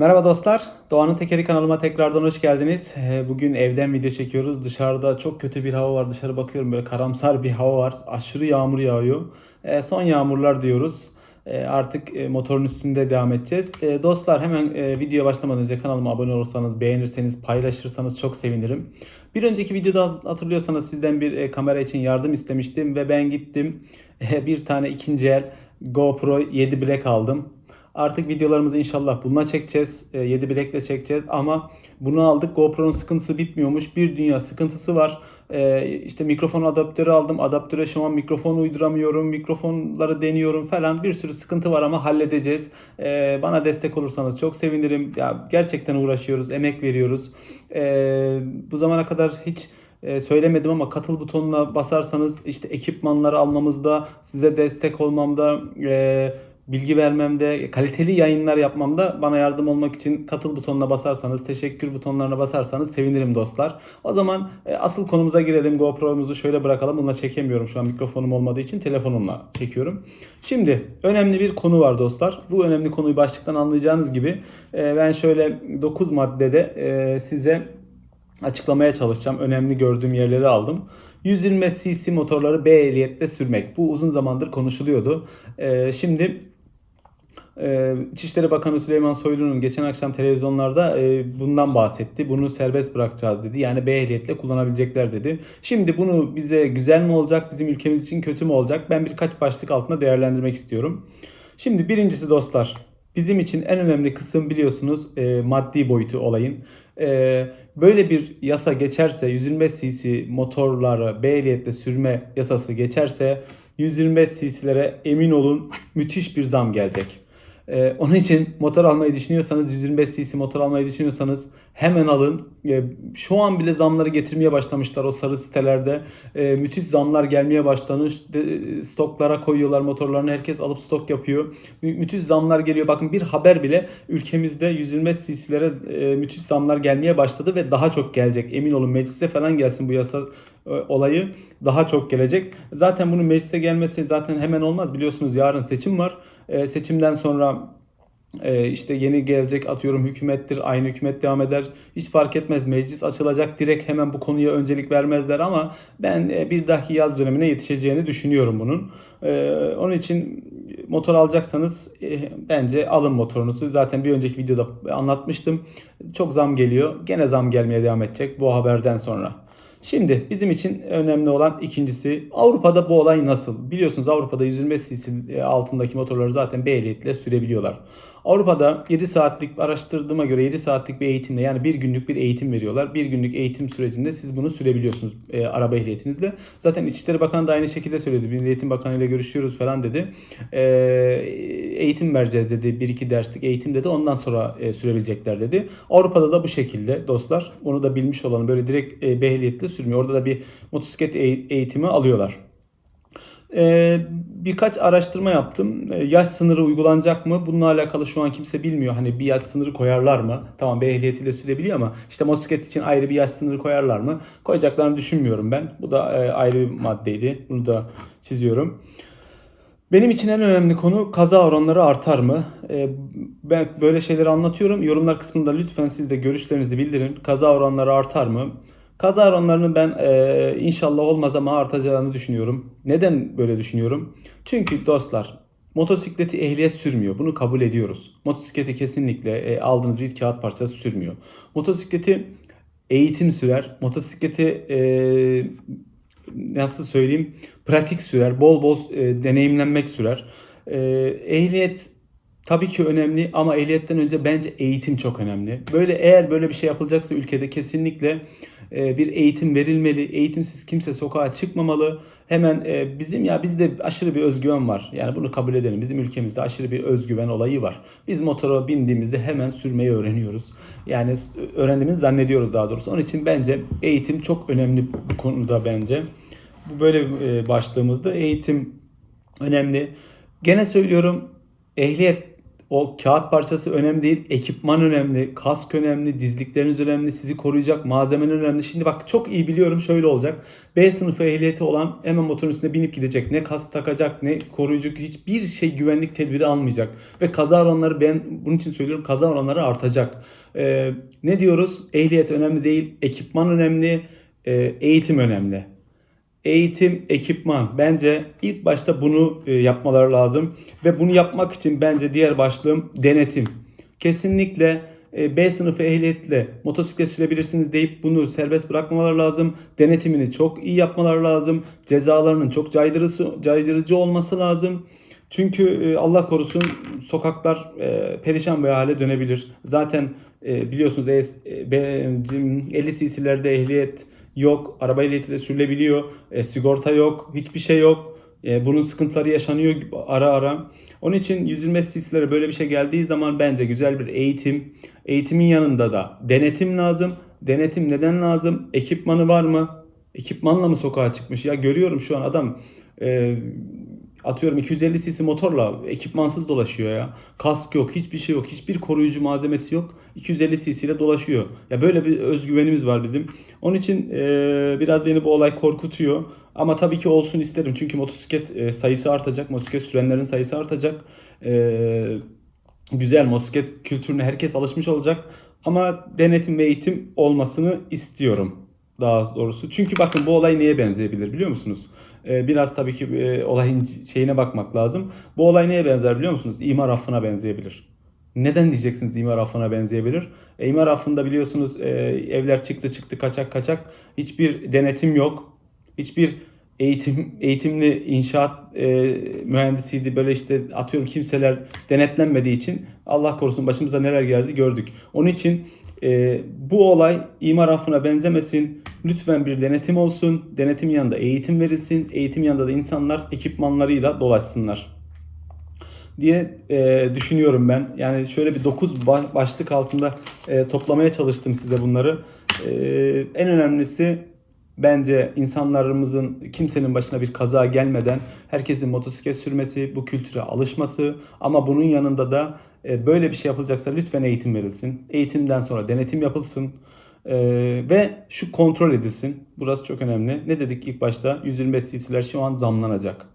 Merhaba dostlar, Doğan'ın Tekeri kanalıma tekrardan hoş geldiniz. Ee, Bugün evden video çekiyoruz. Dışarıda çok kötü bir hava var. Dışarı bakıyorum böyle karamsar bir hava var. Aşırı yağmur yağıyor. Ee, Son yağmurlar diyoruz. Ee, Artık e, motorun üstünde devam edeceğiz. Dostlar hemen e, videoya başlamadan önce kanalıma abone olursanız, beğenirseniz, paylaşırsanız çok sevinirim. Bir önceki videoda hatırlıyorsanız sizden bir e, kamera için yardım istemiştim ve ben gittim. Bir tane ikinci el GoPro 7 Black aldım. Artık videolarımızı inşallah bununla çekeceğiz. 7 bilekle çekeceğiz ama bunu aldık. GoPro'nun sıkıntısı bitmiyormuş. Bir dünya sıkıntısı var. E, işte mikrofon adaptörü aldım. Adaptöre şu an mikrofon uyduramıyorum. Mikrofonları deniyorum falan. Bir sürü sıkıntı var ama halledeceğiz. E, bana destek olursanız çok sevinirim. Ya gerçekten uğraşıyoruz, emek veriyoruz. E, bu zamana kadar hiç e, söylemedim ama katıl butonuna basarsanız işte ekipmanları almamızda, size destek olmamda, e, bilgi vermemde, kaliteli yayınlar yapmamda bana yardım olmak için katıl butonuna basarsanız, teşekkür butonlarına basarsanız sevinirim dostlar. O zaman e, asıl konumuza girelim. GoPro'muzu şöyle bırakalım. Bununla çekemiyorum şu an mikrofonum olmadığı için telefonumla çekiyorum. Şimdi önemli bir konu var dostlar. Bu önemli konuyu başlıktan anlayacağınız gibi e, ben şöyle 9 maddede e, size açıklamaya çalışacağım. Önemli gördüğüm yerleri aldım. 120 cc motorları B ehliyetle sürmek. Bu uzun zamandır konuşuluyordu. Ee, şimdi e, İçişleri Bakanı Süleyman Soylu'nun geçen akşam televizyonlarda e, bundan bahsetti. Bunu serbest bırakacağız dedi. Yani B ehliyetle kullanabilecekler dedi. Şimdi bunu bize güzel mi olacak, bizim ülkemiz için kötü mü olacak? Ben birkaç başlık altında değerlendirmek istiyorum. Şimdi birincisi dostlar, bizim için en önemli kısım biliyorsunuz e, maddi boyutu olayın. E, böyle bir yasa geçerse 125 cc motorları B ehliyetle sürme yasası geçerse 125 cc'lere emin olun müthiş bir zam gelecek. Ee, onun için motor almayı düşünüyorsanız 125 cc motor almayı düşünüyorsanız hemen alın. Ee, şu an bile zamları getirmeye başlamışlar o sarı sitelerde. Ee, müthiş zamlar gelmeye başlamış. De, stoklara koyuyorlar motorlarını. Herkes alıp stok yapıyor. Mü- müthiş zamlar geliyor. Bakın bir haber bile ülkemizde 125 cc'lere e, müthiş zamlar gelmeye başladı ve daha çok gelecek. Emin olun mecliste falan gelsin bu yasa e, olayı daha çok gelecek. Zaten bunun meclise gelmesi zaten hemen olmaz. Biliyorsunuz yarın seçim var. E, seçimden sonra e, işte yeni gelecek atıyorum hükümettir. Aynı hükümet devam eder. Hiç fark etmez. Meclis açılacak. Direkt hemen bu konuya öncelik vermezler ama ben e, bir dahaki yaz dönemine yetişeceğini düşünüyorum bunun. Onun için motor alacaksanız bence alın motorunuzu. Zaten bir önceki videoda anlatmıştım. Çok zam geliyor. Gene zam gelmeye devam edecek bu haberden sonra. Şimdi bizim için önemli olan ikincisi Avrupa'da bu olay nasıl? Biliyorsunuz Avrupa'da 125 cc altındaki motorları zaten B ehliyetle sürebiliyorlar. Avrupa'da 7 saatlik araştırdığıma göre 7 saatlik bir eğitimle yani bir günlük bir eğitim veriyorlar. Bir günlük eğitim sürecinde siz bunu sürebiliyorsunuz e, araba ehliyetinizle. Zaten İçişleri Bakanı da aynı şekilde söyledi. Milli Eğitim Bakanı ile görüşüyoruz falan dedi. E, eğitim vereceğiz dedi. Bir iki derslik eğitim dedi. Ondan sonra e, sürebilecekler dedi. Avrupa'da da bu şekilde dostlar. Onu da bilmiş olalım. Böyle direkt e, B ehliyetle sürmüyor. Orada da bir motosiklet eğ- eğitimi alıyorlar. Ee, birkaç araştırma yaptım. Ee, yaş sınırı uygulanacak mı? Bununla alakalı şu an kimse bilmiyor. Hani bir yaş sınırı koyarlar mı? Tamam B ehliyetiyle sürebiliyor ama işte motosiklet için ayrı bir yaş sınırı koyarlar mı? Koyacaklarını düşünmüyorum ben. Bu da e, ayrı bir maddeydi. Bunu da çiziyorum. Benim için en önemli konu kaza oranları artar mı? Ee, ben böyle şeyleri anlatıyorum. Yorumlar kısmında lütfen siz de görüşlerinizi bildirin. Kaza oranları artar mı? Kaza oranlarının ben e, inşallah olmaz ama artacağını düşünüyorum. Neden böyle düşünüyorum? Çünkü dostlar motosikleti ehliyet sürmüyor. Bunu kabul ediyoruz. Motosikleti kesinlikle e, aldığınız bir kağıt parçası sürmüyor. Motosikleti eğitim sürer. Motosikleti e, nasıl söyleyeyim pratik sürer. Bol bol e, deneyimlenmek sürer. E, ehliyet tabii ki önemli ama ehliyetten önce bence eğitim çok önemli. Böyle eğer böyle bir şey yapılacaksa ülkede kesinlikle e, bir eğitim verilmeli. Eğitimsiz kimse sokağa çıkmamalı. Hemen e, bizim ya bizde aşırı bir özgüven var. Yani bunu kabul edelim. Bizim ülkemizde aşırı bir özgüven olayı var. Biz motora bindiğimizde hemen sürmeyi öğreniyoruz. Yani öğrendiğimizi zannediyoruz daha doğrusu. Onun için bence eğitim çok önemli bu konuda bence. Bu böyle e, başlığımızda eğitim önemli. Gene söylüyorum ehliyet O kağıt parçası önemli değil. Ekipman önemli. Kask önemli. Dizlikleriniz önemli. Sizi koruyacak malzemen önemli. Şimdi bak çok iyi biliyorum şöyle olacak. B sınıfı ehliyeti olan hemen motorun üstüne binip gidecek. Ne kask takacak ne koruyucu hiçbir şey güvenlik tedbiri almayacak. Ve kaza oranları ben bunun için söylüyorum kaza oranları artacak. Ee, ne diyoruz? Ehliyet önemli değil. Ekipman önemli. e, eğitim önemli. Eğitim, ekipman. Bence ilk başta bunu e, yapmaları lazım. Ve bunu yapmak için bence diğer başlığım denetim. Kesinlikle e, B sınıfı ehliyetle motosiklet sürebilirsiniz deyip bunu serbest bırakmamaları lazım. Denetimini çok iyi yapmaları lazım. Cezalarının çok caydırıcı, caydırıcı olması lazım. Çünkü e, Allah korusun sokaklar perişan bir hale dönebilir. Zaten biliyorsunuz e, e, B- 50 cc'lerde ehliyet yok. Araba ehliyetiyle sürülebiliyor. E, sigorta yok. Hiçbir şey yok. E, bunun sıkıntıları yaşanıyor ara ara. Onun için 125 cc'lere böyle bir şey geldiği zaman bence güzel bir eğitim. Eğitimin yanında da denetim lazım. Denetim neden lazım? Ekipmanı var mı? Ekipmanla mı sokağa çıkmış? Ya görüyorum şu an adam e, atıyorum 250 cc motorla ekipmansız dolaşıyor ya. Kask yok, hiçbir şey yok, hiçbir koruyucu malzemesi yok. 250 cc ile dolaşıyor. Ya böyle bir özgüvenimiz var bizim. Onun için e, biraz beni bu olay korkutuyor. Ama tabii ki olsun isterim. Çünkü motosiklet e, sayısı artacak. Motosiklet sürenlerin sayısı artacak. E, güzel motosiklet kültürüne herkes alışmış olacak. Ama denetim ve eğitim olmasını istiyorum daha doğrusu. Çünkü bakın bu olay neye benzeyebilir biliyor musunuz? Ee, biraz tabii ki e, olayın şeyine bakmak lazım. Bu olay neye benzer biliyor musunuz? İmar affına benzeyebilir. Neden diyeceksiniz imar affına benzeyebilir? E, imar affında biliyorsunuz e, evler çıktı çıktı kaçak kaçak. Hiçbir denetim yok. Hiçbir eğitim eğitimli inşaat e, mühendisiydi böyle işte atıyorum kimseler denetlenmediği için Allah korusun başımıza neler geldi gördük. Onun için e, bu olay imar affına benzemesin. Lütfen bir denetim olsun. Denetim yanında eğitim verilsin. Eğitim yanında da insanlar ekipmanlarıyla dolaşsınlar diye e, düşünüyorum ben. Yani şöyle bir 9 başlık altında e, toplamaya çalıştım size bunları. E, en önemlisi bence insanlarımızın kimsenin başına bir kaza gelmeden herkesin motosiklet sürmesi, bu kültüre alışması ama bunun yanında da e, böyle bir şey yapılacaksa lütfen eğitim verilsin. Eğitimden sonra denetim yapılsın. E, ve şu kontrol edilsin. Burası çok önemli. Ne dedik ilk başta? 125 cc'ler şu an zamlanacak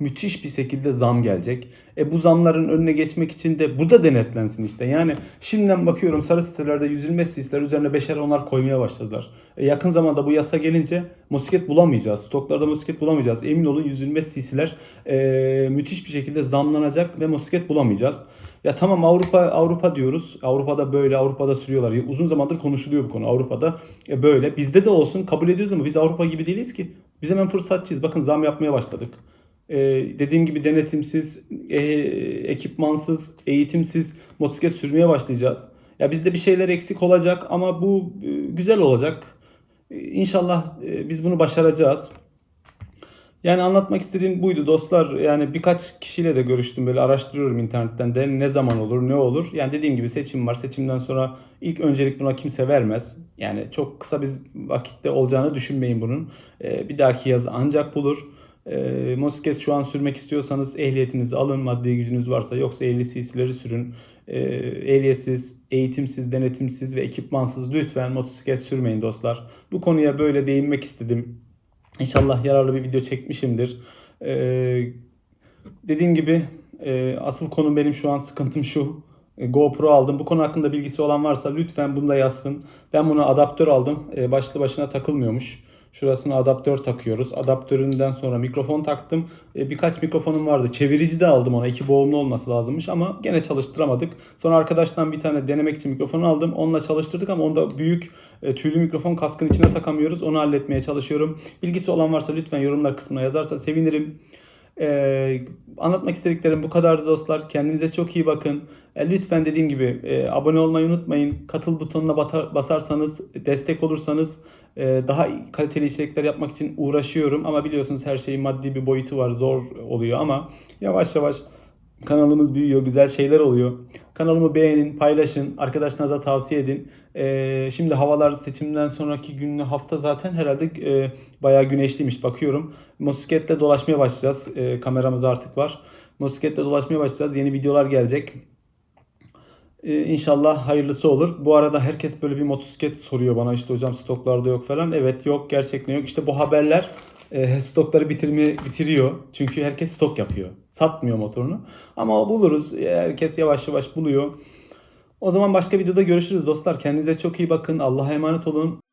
müthiş bir şekilde zam gelecek. E bu zamların önüne geçmek için de bu da denetlensin işte. Yani şimdiden bakıyorum sarı sitelerde 125 cc'ler üzerine beşer onlar koymaya başladılar. E yakın zamanda bu yasa gelince motosiklet bulamayacağız. Stoklarda motosiklet bulamayacağız. Emin olun 125 cc'ler e, müthiş bir şekilde zamlanacak ve motosiklet bulamayacağız. Ya tamam Avrupa Avrupa diyoruz. Avrupa'da böyle Avrupa'da sürüyorlar. Uzun zamandır konuşuluyor bu konu Avrupa'da. E böyle bizde de olsun kabul ediyoruz ama biz Avrupa gibi değiliz ki. Biz hemen fırsatçıyız. Bakın zam yapmaya başladık. Ee, dediğim gibi denetimsiz, e, ekipmansız, eğitimsiz motosiklet sürmeye başlayacağız. Ya bizde bir şeyler eksik olacak ama bu e, güzel olacak. E, İnşallah e, biz bunu başaracağız. Yani anlatmak istediğim buydu dostlar. Yani birkaç kişiyle de görüştüm böyle araştırıyorum internetten de ne zaman olur ne olur. Yani dediğim gibi seçim var. Seçimden sonra ilk öncelik buna kimse vermez. Yani çok kısa bir vakitte olacağını düşünmeyin bunun. Ee, bir dahaki yaz ancak bulur. E, motosiklet şu an sürmek istiyorsanız ehliyetinizi alın maddi gücünüz varsa yoksa 50 cc'leri sürün. E, ehliyetsiz, eğitimsiz, denetimsiz ve ekipmansız lütfen motosiklet sürmeyin dostlar. Bu konuya böyle değinmek istedim. İnşallah yararlı bir video çekmişimdir. E, dediğim gibi e, asıl konu benim şu an sıkıntım şu. E, GoPro aldım. Bu konu hakkında bilgisi olan varsa lütfen bunu da yazsın. Ben buna adaptör aldım. E, başlı başına takılmıyormuş. Şurasına adaptör takıyoruz. Adaptöründen sonra mikrofon taktım. E, birkaç mikrofonum vardı. Çevirici de aldım ona. İki boğumlu olması lazımmış ama gene çalıştıramadık. Sonra arkadaştan bir tane denemek için mikrofon aldım. Onunla çalıştırdık ama onda büyük e, tüylü mikrofon kaskın içine takamıyoruz. Onu halletmeye çalışıyorum. Bilgisi olan varsa lütfen yorumlar kısmına yazarsa sevinirim. Ee, anlatmak istediklerim bu kadardı dostlar. Kendinize çok iyi bakın. E, lütfen dediğim gibi e, abone olmayı unutmayın. Katıl butonuna batar, basarsanız, destek olursanız daha kaliteli içerikler yapmak için uğraşıyorum. Ama biliyorsunuz her şeyin maddi bir boyutu var. Zor oluyor ama yavaş yavaş kanalımız büyüyor. Güzel şeyler oluyor. Kanalımı beğenin, paylaşın. Arkadaşlarınıza tavsiye edin. E, şimdi havalar seçimden sonraki günlü hafta zaten herhalde e, bayağı güneşliymiş. Bakıyorum. Motosikletle dolaşmaya başlayacağız. E, kameramız artık var. Motosikletle dolaşmaya başlayacağız. Yeni videolar gelecek. Ee, inşallah hayırlısı olur. Bu arada herkes böyle bir motosiklet soruyor bana işte hocam stoklarda yok falan. Evet yok gerçekten yok. İşte bu haberler e, stokları bitirme, bitiriyor. Çünkü herkes stok yapıyor. Satmıyor motorunu. Ama buluruz. Herkes yavaş yavaş buluyor. O zaman başka videoda görüşürüz dostlar. Kendinize çok iyi bakın. Allah'a emanet olun.